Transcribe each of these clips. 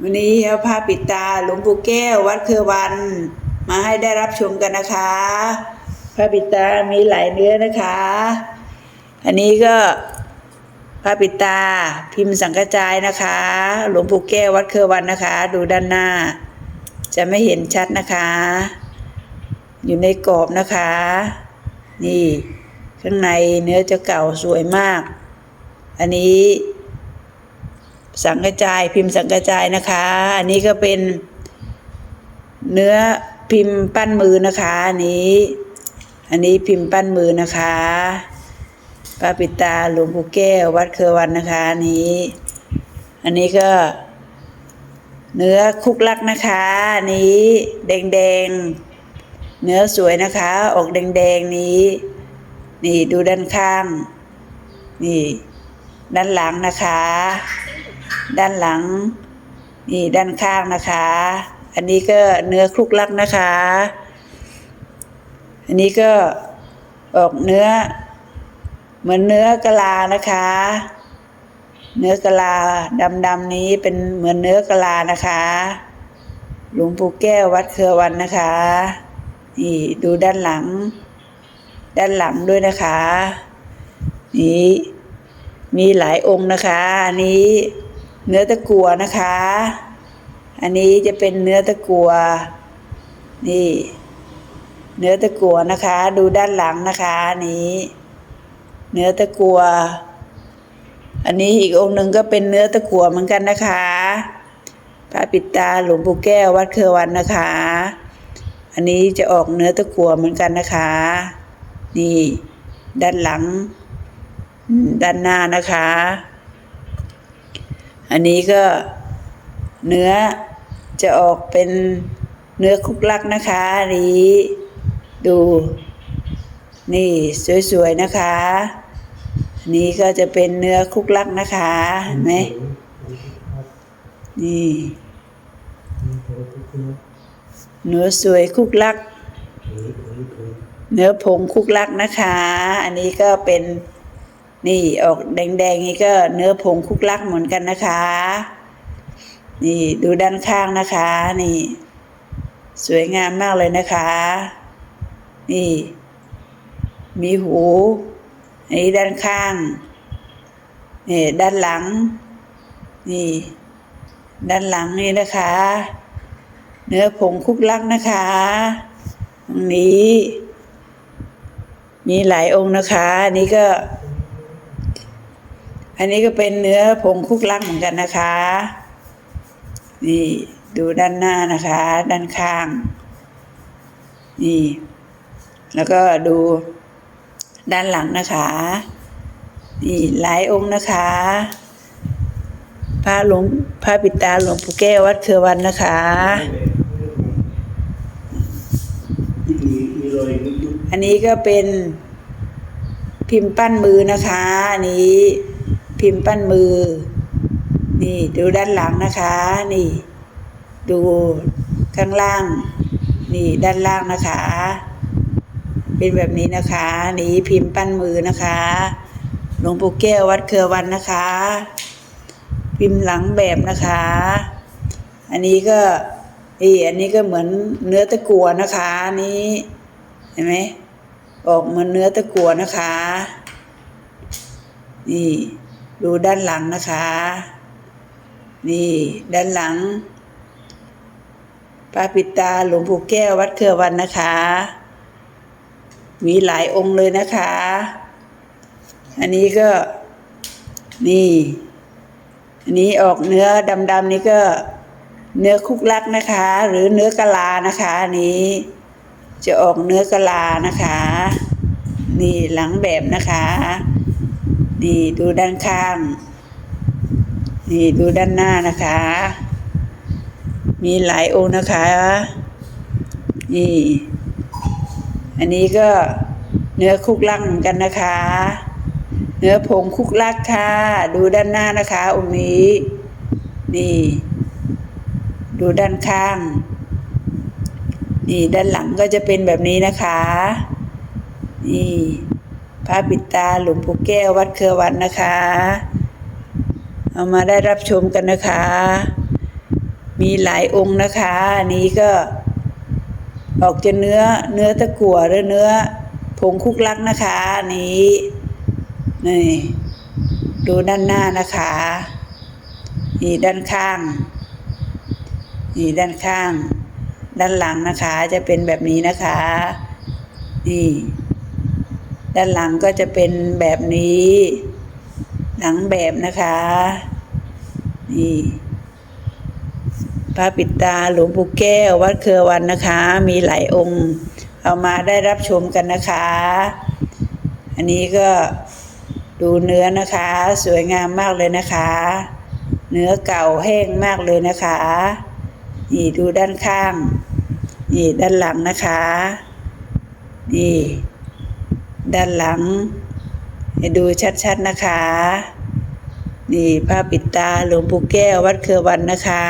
วันนี้เอาผ้าปิดตาหลวงปู่แก้ววัดเครือวัน มาให้ได้รับชมกันนะคะผ้าปิดตามีหลายเนื้อนะคะ อันนี้ก็ผ้าปิดตาพิมพ์สังกจายนะคะ หลวงปู่แก้ววัดเครือวันนะคะ ดูด้านหน้า จะไม่เห็นชัดนะคะ อยู่ในกรอบนะคะ นี่ข้างในเนื้อจะเก่าสวยมาก อันนี้ สังกระจายพิมพ์สังกระจายนะคะ อันนี้ก็เป็นเนื้อพิมพ์ปั้นมือนะคะ อันนี้ อันนี้พิมพ์ปั้นมือนะคะพระปิตาหลวงปู่แก้ว วัดเครือวันนะคะ อันนี้ อันนี้ก็ เนื้อคุกลักนะคะ อันนี้แดงๆเนื้อสวยนะคะ ออกแดงๆนี้ นี่ดูด้านข้าง นี่ ด้านหลังนะคะ ด้านหลัง นี่ด้านข้างนะคะ อันนี้ก็เนื้อคลุกลักนะคะ อันนี้ก็ออกเนื้อ เหมือนเนื้อกะลานะคะ เนื้อกะลาดำๆนี้เป็นเหมือนเนื้อกะลานะคะหลวงปู่แก้ววัดเครือวันนะคะ นี่ดูด้านหลัง ด้านหลังด้วยนะคะ นี่มีหลายองค์นะคะ อันนี้ เนื้อตะกัวนะคะ อันนี้จะเป็นเนื้อตะกัว นี่ เนื้อตะกัวนะคะ ดูด้านหลังนะคะอันนี้ เนื้อตะกัว อันนี้อีกองค์หนึ่งก็เป็นเนื้อตะกัวเหมือนกันนะคะพระปิดตาหลวงปู่แก้ววัดเครือวันนะคะ อันนี้จะออกเนื้อตะกัวเหมือนกันนะคะ นี่ ด้านหลัง ด้านหน้านะคะ อันนี้ก็เนื้อจะออกเป็นเนื้อคุกลักนะคะนนี้ดู นี่สวยๆนะคะอันนี้ก็จะเป็นเนื้อคุกลักนะคะเห็นไหมนี่เนื้อสวยคุกลัก เนื้อผงคุกลักนะคะ อันนี้ก็เป็น นี่ออกแดงๆนี่ก็เนื้อผงคุกลักเหมือนกันนะคะ นี่ดูด้านข้างนะคะ นี่ สวยงามมากเลยนะคะ นี่ มีหูนี่ด้านข้าง นี่ ด้านหลัง นี่ ด้านหลังนี่นะคะ เนื้อผงคุกลักนะคะตรงนี้ มีหลายองค์นะคะนนี้ก็ อันนี้ก็เป็นเนื้อผงคุกลักเหมือนกันนะคะ นี่ดูด้านหน้านะคะ ด้านข้าง นี่ แล้วก็ดูด้านหลังนะคะ นี่หลายองค์นะคะพระหลวงพระปิตาหลวงปู่แก้ววัดเครือวันนะคะ อันนี้ก็เป็นพิมพ์ปั้นมือนะคะ อันนี้ พิมพ์ปั้นมือ นี่ดูด้านหลังนะคะ นี่ ดูข้างล่าง นี่ด้านล่างนะคะ เป็นแบบนี้นะคะ นี่พิมพ์ปั้นมือนะคะหลวงปู่แก้ววัดเครือวันนะคะ พิมพ์หลังแบบนะคะ อันนี้ก็นี่อันนี้ก็เหมือนเนื้อตะกั่วนะคะนี้เห็นไหมออกมือนเนื้อตะกั่วนะคะ นี่ ดูด้านหลังนะคะ นี่ด้านหลังพระปิตาหลวงปู่แก้ววัดเครือวันนะคะ มีหลายองค์เลยนะคะ อันนี้ก็นี่ อันนี้ออกเนื้อดำๆนี่ก็เนื้อคุกลักนะคะ หรือเนื้อกะลานะคะอันนี้จะออกเนื้อกะลานะคะ นี่หลังแบบนะคะ นี่ดูด้านข้าง นี่ดูด้านหน้านะคะ มีหลายองค์นะคะ นี่ อันนี้ก็เนื้อคุกลักเหมือนกันนะคะ เนื้อผงคุกลักค่ะ ดูด้านหน้านะคะ องค์นี้ นี่ ดูด้านข้าง นี่ด้านหลังก็จะเป็นแบบนี้นะคะ นี่ พระปิดตาหลวงปู่แก้ววัดเครือวันนะคะ เอามาได้รับชมกันนะคะ มีหลายองค์นะคะอันนี้ก็ ออกจะเนื้อเนื้อตะกั่วหรือเนื้อผงคุกลักนะคะอันนี้นี่ดูด้านหน้านะคะนี่ด้านข้างนี่ด้านข้าง ด้านหลังนะคะจะเป็นแบบนี้นะคะนี่ ด้านหลังก็จะเป็นแบบนี้ หลังแบบนะคะ นี่พระปิดตาหลวงปู่แก้ว วัดเครือวันนะคะ มีหลายองค์ เอามาได้รับชมกันนะคะ อันนี้ก็ดูเนื้อนะคะ สวยงามมากเลยนะคะ เนื้อเก่าแห้งมากเลยนะคะ นี่ดูด้านข้าง นี่ด้านหลังนะคะ นี่ ด้านหลัง ให้ดูชัดๆนะคะ นี่ผ้าปิดตาหลวงปู่แก้ววัดเครือวันนะคะ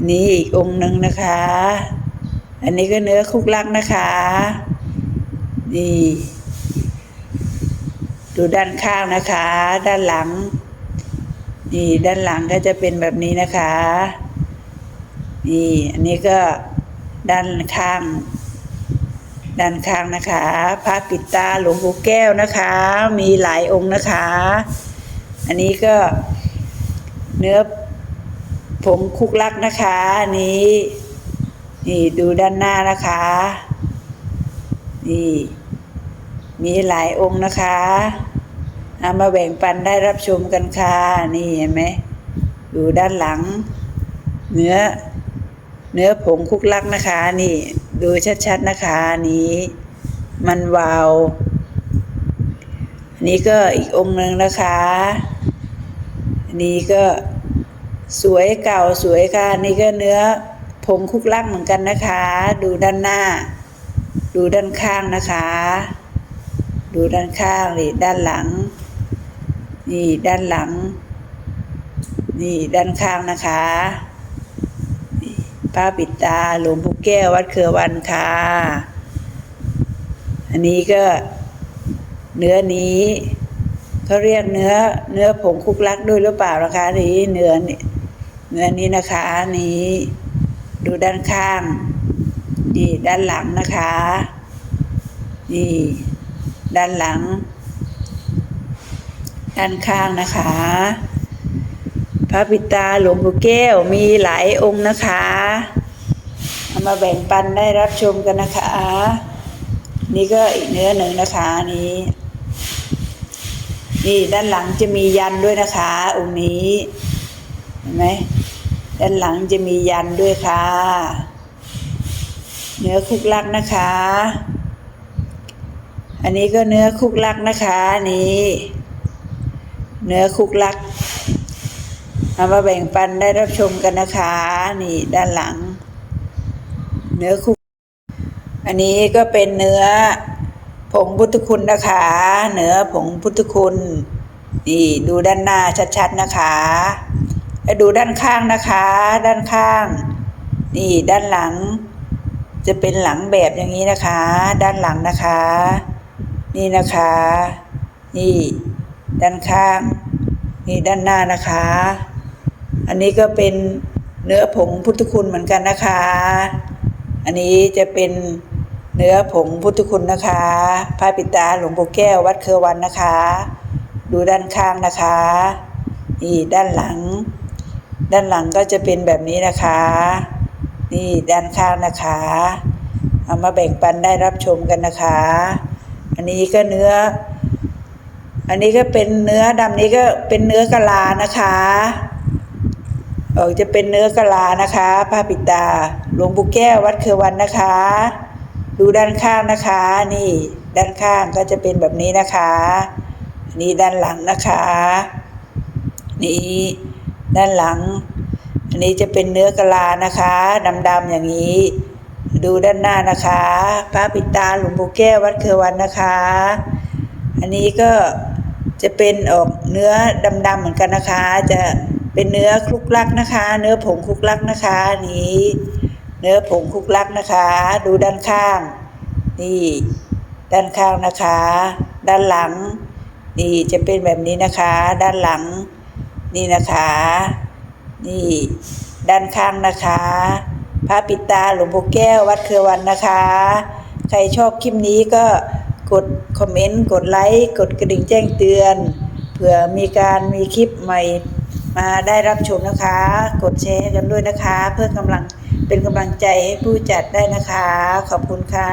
นนี้อีกองค์หนึ่งนะคะ อันนี้ก็เนื้อคุกลักนะคะ นี่ ดูด้านข้างนะคะ ด้านหลัง นี่ด้านหลังก็จะเป็นแบบนี้นะคะ นี่ อันนี้ก็ด้านข้าง ด้านข้างนะคะพระปิดตาหลวงปู่แก้วนะคะ มีหลายองค์นะคะ อันนี้ก็เนื้อผงคุกลักนะคะอันนี้ นี่ดูด้านหน้านะคะ นี่ มีหลายองค์นะคะเอามาแบ่งปันได้รับชมกันค่ะ นี่เห็นไหมดูด้านหลัง เนื้อ เนื้อผงคุกลักนะคะ นี่ ดูชัดๆนะคะนี้ มันวาวนนี้ก็อีกองค์หนึ่งนะคะนนี้ก็สวยเก่าสวยค่ะนนี่ก็เนื้อผงคุกลักเหมือนกันนะคะ ดูด้านหน้า ดูด้านข้างนะคะ ดูด้านข้างนี่ด้านหลัง นี่ด้านหลัง นี่ด้านข้างนะคะ พระปิดตาหลวงปู่แก้ววัดเครือวันค่ะ อันนี้ก็เนื้อนี้เขาเรียกเนื้อ เนื้อผงคุกลักด้วยหรือเปล่านะคะนี้เนื้อเนื้อนี้นะคะนี้ดูด้านข้างนี่ด้านหลังนะคะนี่ด้านหลัง ด้านข้างนะคะ พระปิดตาหลวงปู่แก้วมีหลายองค์นะคะเอามาแบ่งปันได้รับชมกันนะคะ นี่ก็อีกเนื้อหนึ่งนะคะนี้ นี่ด้านหลังจะมียันด้วยนะคะ องค์นี้เห็นไหมด้านหลังจะมียันด้วยค่ะ เนื้อคุกลักนะคะ อันนี้ก็เนื้อคุกลักนะคะ นี้ เนื้อคุกลัก เอามาแบ่งปันได้รับชมกันนะคะ นี่ด้านหลัง เนื้อคุกอันนี้ก็เป็นเนื้อผงพุทธคุณนะคะ เนื้อผงพุทธคุณ นี่ดูด้านหน้าชัดๆนะคะแล้วดูด้านข้างนะคะ ด้านข้าง นี่ด้านหลัง จะเป็นหลังแบบอย่างนี้นะคะ ด้านหลังนะคะ นี่นะคะ นี่ ด้านข้าง นี่ด้านหน้านะคะ อันนี้ก็เป็นเนื้อผงพุทธคุณเหมือนกันนะคะ อันนี้จะเป็นเนื้อผงพุทธคุณนะคะพระปิตาหลวงปู่แก้ววัดเครือวันนะคะ ดูด้านข้างนะคะนี่ด้านหลัง ด้านหลังก็จะเป็นแบบนี้นะคะ นี่ด้านข้างนะคะเอามาแบ่งปันได้รับชมกันนะคะ อันนี้ก็เนื้อ อันนี้ก็เป็นเนื้อดำนี้ก็เป็นเนื้อกะลานะคะ ออกจะเป็นเนื้อกะลานะคะผ้าปิดตาหลวงปู่แก้ววัดเครือวันนะคะ ดูด้านข้างนะคะ นี่ด้านข้างก็จะเป็นแบบนี้นะคะอันนี้ด้านหลังนะคะ นี่ด้านหลัง อันนี้จะเป็นเนื้อกะลานะคะดำๆอย่างนี้ ดูด้านหน้านะคะพระปิดตาหลวงปู่แก้ววัดเครือวันนะคะ อันนี้ก็จะเป็นออกเนื้อดำๆเหมือนกันนะคะ จะ เป็นเนื้อคลุกลักนะคะ เนื้อผงคลุกลักนะคะนี้ เนื้อผงคลุกลักนะคะ ดูด้านข้าง นี่ ด้านข้างนะคะ ด้านหลัง นี่จะเป็นแบบนี้นะคะ ด้านหลัง นี่นะคะ นี่ ด้านข้างนะคะพระปิตาหลวงปู่แก้ววัดเครือวันนะคะ ใครชอบคลิปนี้ก็กดคอมเมนต์ กดไลค์ กดกระดิ่งแจ้งเตือน เผื่อมีการมีคลิปใหม่ มาได้รับชมนะคะ กดแชร์กันด้วยนะคะ เพื่อกำลังเป็นกำลังใจให้ผู้จัดได้นะคะ ขอบคุณค่ะ